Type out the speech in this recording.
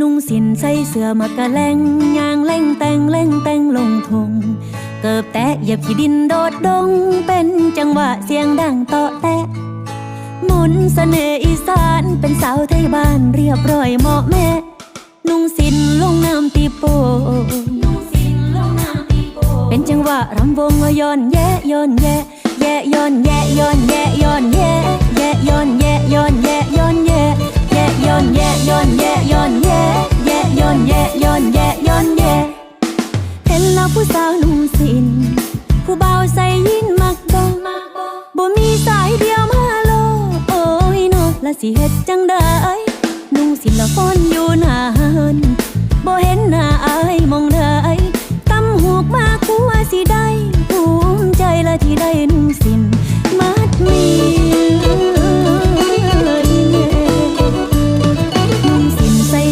นุ่งสินใส่เสื้อมากะแลงยางแล่งแต่งแล่งแต่งลงทง เกิบแตะเหยียบขี้ดินโดดดง เป็นจังหวะเสียงดังเตาะแตะมุนเสน่ห์อีสานเป็นสาวไทยบ้านเรียบร้อยเหมาะแม่ นุ่งสินลงน้ำตีโปเป็นจังหวะรำวงย้อนแยะย้อนแยะแยะย้อนแยะย้อนแยะย้อน ผู้สาวนุ่มสิน ผู้เบาใส่ยินมักบ่บ่มีสายเดียวมาโล โอ้ยนอกละสิเฮ็ดจังได้นุ่งสินละฟ้อนอยู่หน้าเฮินบ่เห็นหน้าอายมองได้ตำหูกมากูว่าสิได้ภูมิใจละที่ได้